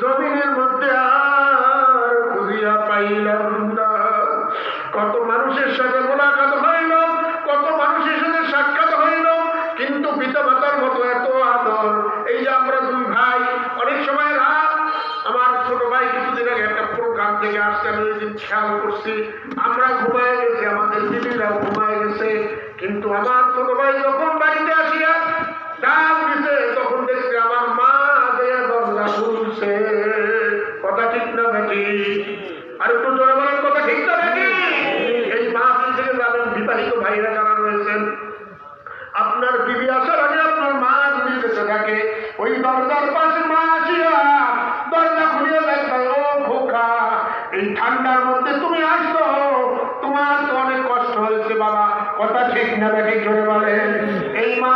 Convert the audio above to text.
জমিনের মধ্যে আর খুঁজিয়া পাইলাম না। কত মানুষের সাথে মোলাকাত হইল কত মানুষের সাথে সাক্ষাৎ হইল কিন্তু পিতা মাতার মতো এত আদর। এই যে আমরা দুই ভাই, অনেক সময় রাত, আমার ছোট ভাই কিছুদিন আগে একটা প্রোগ্রাম থেকে আসতে আমি খেয়াল করছি, আমরা ঘুমায় গেছি, আমাদের দিদিরাও ঘুমায় গেছে, কিন্তু আমার ছোট ভাই যখন বাড়িতে নাকি? আর একটু জোরে বলেন কথা ঠিক না নাকি? এই মাহফিল থেকে যাবেন বিবাহিত ভাইরা যারা রয়েছেন। আপনার বিবি আসার আগে আপনার মা যদি বেঁচে থাকে। ওই দরজার পাশে মা আসিয়া দরজা খুলিয়ে দেখবে ও খোকা এই ঠান্ডার মধ্যে তুমি আসছো তোমার তো অনেক কষ্ট হয়েছে বাবা। কথা ঠিক না দেখে জোরে বলেন? এই মা